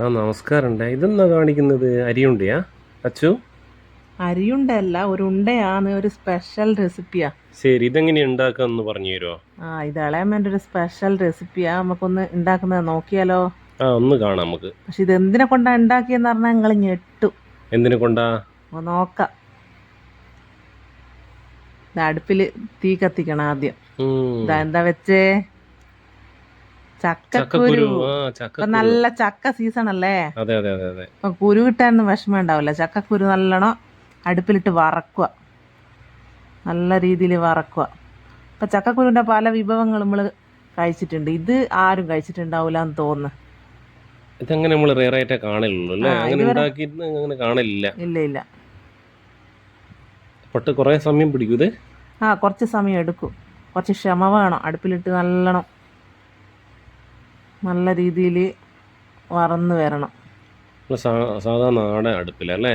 ആ നമസ്കാരമുണ്ട്. ഇതെന്നാ കാണിക്കുന്നത്? അരിയുണ്ടയാ? അച്ചു? അരിയുണ്ടല്ല ഒരു ഉണ്ടയാണ് ഒരു സ്പെഷ്യൽ റെസിപ്പിയാ ശരി ഇതെങ്ങനെ ഉണ്ടാക്കാന്ന് പറഞ്ഞു തരുമോ ആ ഇത് ഇളയമ്മേന്റെ ഒരു സ്പെഷ്യൽ റെസിപ്പിയാ നമുക്കൊന്ന് ഉണ്ടാക്കുന്നത് നോക്കിയാലോ? ആ ഒന്ന് കാണാം നമുക്ക്. പക്ഷെ ഇത് എന്തിനെ കൊണ്ടാ ഉണ്ടാക്കിയെന്ന് പറഞ്ഞാൽ നിങ്ങൾ ഞെട്ടു. എന്തിനെ കൊണ്ടാ? ഒന്ന് നോക്കാം. അടുപ്പിൽ തീ കത്തിക്കണം ആദ്യം. ഉം. ഇതാ എന്താ വെച്ചേ? ചക്കക്കുരു. ഇപ്പൊ നല്ല ചക്ക സീസൺ അല്ലേ? അതെ അതെ അതെ അതെ. ഇപ്പൊ കുരു കിട്ടാനൊന്നും വിഷമം ഉണ്ടാവില്ല. ചക്കക്കുരു നല്ലോണം അടുപ്പിലിട്ട് വറക്കുക. നല്ല രീതിയിൽ വറക്കുക. ഇപ്പം ചക്കക്കുരുവിന്റെ പല വിഭവങ്ങൾ നമ്മൾ കഴിച്ചിട്ടുണ്ട്. ഇത് ആരും കഴിച്ചിട്ടുണ്ടാവില്ല എന്ന് തോന്നുന്നു. ഇതങ്ങനെ നമ്മൾ റെയർ ആയിട്ടേ കാണില്ലുള്ളൂ അല്ലേ? അങ്ങനെ ഉണ്ടാക്കിയിട്ട് അങ്ങനെ കാണില്ല. ഇല്ല ഇല്ല. പട്ട് കുറേ സമയം പിടിക്കും ഇത്? ആ കുറച്ച് സമയം എടുക്കും. കുറച്ച് ക്ഷമ വേണം. അടുപ്പിലിട്ട് നല്ലോണം നല്ല രീതിയിൽ വറന്ന് വരണം. സാധാരണ സാധാ നാടൻ അടുപ്പിലല്ലേ.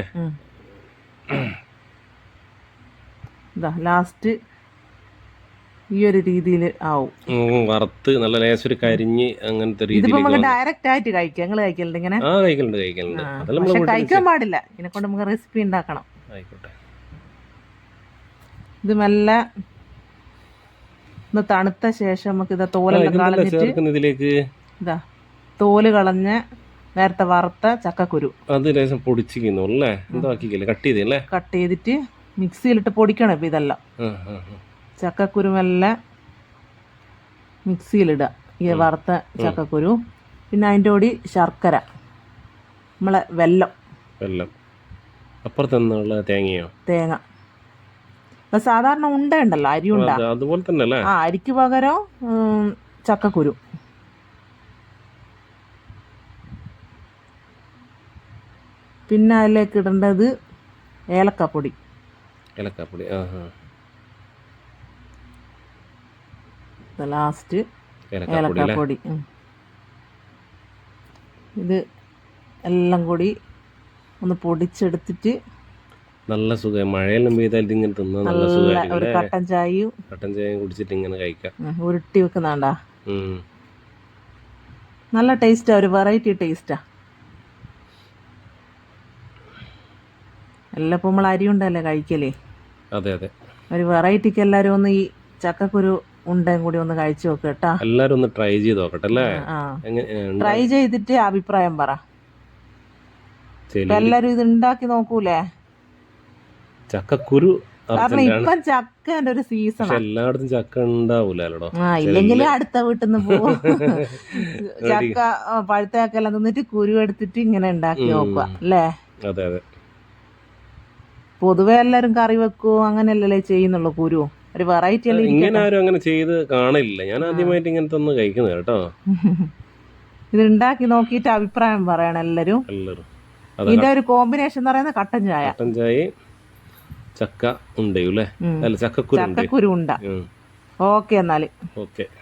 ഇതാ ലാസ്റ്റ് ഈ ഒരു രീതിയിൽ ആവും. വറുത്ത് നല്ല ലേശം ഒരു കരിഞ്ഞ് അങ്ങനത്തെ രീതിയിൽ നമുക്ക് ഡയറക്റ്റ് ആയിട്ട് കഴിക്കാം നിങ്ങൾ കഴിക്കലുണ്ട് ഇങ്ങനെ? ആ കഴിക്കലുണ്ട് കഴിക്കലുണ്ട്. പക്ഷെ കഴിക്കാൻ പാടില്ല. ഇതിനെ കൊണ്ട് നമുക്ക് റെസിപ്പി ഉണ്ടാക്കണം. ആയിക്കോട്ടെ. ഇത് നല്ല ഒന്ന് തണുത്ത ശേഷം നമുക്ക് ഇത് തോലെല്ലാം കളഞ്ഞിട്ട് ഇതിലേക്ക് ഇതാ തോൽ കളഞ്ഞ നേരത്തെ വറുത്ത ചക്കക്കുരു. അത് ലേശം പൊടിച്ചിരിക്കുന്നു അല്ലേ? എന്താക്കിക്കല്ലേ കട്ട് ചെയ്തല്ലേ? കട്ട് ചെയ്തിട്ട് മിക്സിയിലിട്ട് പൊടിക്കണം ഇപ്പം ഇതെല്ലാം. ചക്കക്കുരുമെല്ലാം മിക്സിയിലിടുക. ഈ വറുത്ത ചക്കക്കുരു. പിന്നെ അതിന്റെ കൂടി ശർക്കര. നമ്മളെ വെല്ലം. വെല്ലം. അപ്പുറത്തുള്ള തേങ്ങയോ? തേങ്ങ. സാധാരണ ഉണ്ട ഉണ്ടല്ലോ അരി ഉണ്ട. അതുപോലെ തന്നെ ആ അരിക്ക് പകരം ചക്കക്കുരു. പിന്നെ അതിലേക്ക് ഇടേണ്ടത് ഏലക്കപ്പൊടി. ഏലക്കാപ്പൊടി ആ ലാസ്റ്റ് ഏലക്കാപ്പൊടി. ഇത് എല്ലാം കൂടി ഒന്ന് പൊടിച്ചെടുത്തിട്ട് നല്ല സുഖം. മഴയെല്ലാം പെയ്താൽ ഇതിങ്ങനെ തിന്നാൻ നല്ല സുഖമായിരിക്കും ഒരു കട്ടൻ ചായയും കട്ടൻ ചായയും കുടിച്ചിട്ട് ഇങ്ങനെ കഴിക്കാം. ഉരുട്ടി വെക്കുന്നാണ്ടാ. നല്ല ടേസ്റ്റാ ഒരു വെറൈറ്റി ടേസ്റ്റാ എല്ലാം ഇപ്പം നമ്മൾ അരി ഉണ്ടല്ലേ കഴിക്കലേ? അതെ അതെ. ഒരു വെറൈറ്റിക്ക് എല്ലാവരും ഒന്ന് ഈ ചക്കക്കുരു ഉണ്ടയും കൂടി ഒന്ന് കഴിച്ചു നോക്ക് കേട്ടാ. എല്ലാരും ഒന്ന് ട്രൈ ചെയ്ത് നോക്കട്ടെ അല്ലേ? ട്രൈ ചെയ്തിട്ട് അഭിപ്രായം പറ. എല്ലാരും ഇത് ഉണ്ടാക്കി നോക്കൂലേ? ചക്കക്കുരു കാരണം ഇപ്പൊ ചക്കന്റെ ഒരു സീസൺ എല്ലായിടത്തും ചക്ക ഉണ്ടാവൂലോ ആ ഇല്ലെങ്കിൽ അടുത്ത വീട്ടിൽ നിന്ന് പോവും ചക്ക പഴുത്ത ചക്കെല്ലാം തിന്നിട്ട് കുരു എടുത്തിട്ട് ഇങ്ങനെ ഉണ്ടാക്കി നോക്കുക അല്ലേ? അതെ അതെ. പൊതുവെ എല്ലാരും കറി വെക്കൂ അങ്ങനെയല്ലല്ലേ ചെയ്യുന്നുള്ളൂ കുരു. ഒരു വെറൈറ്റി അല്ലേ ഇങ്ങനെ ആരും അങ്ങനെ ചെയ്ത് കാണില്ല. ഞാൻ ആദ്യമായിട്ട് ഇങ്ങനത്തെ ഒന്ന് കഴിക്കുന്നത് കേട്ടോ. ഇത് ഉണ്ടാക്കി നോക്കിയിട്ട് അഭിപ്രായം പറയണം എല്ലാരും. എല്ലാരും. ഇതിന്റെ ഒരു കോമ്പിനേഷൻ എന്ന് പറയുന്നത് കട്ടൻ ചായ. കട്ടൻ ചായ ചക്ക ഉണ്ടല്ലേ അല്ല? ചക്കക്കുരു ചക്കക്കുരു ഉണ്ട. ഓക്കെ എന്നാൽ. ഓക്കെ.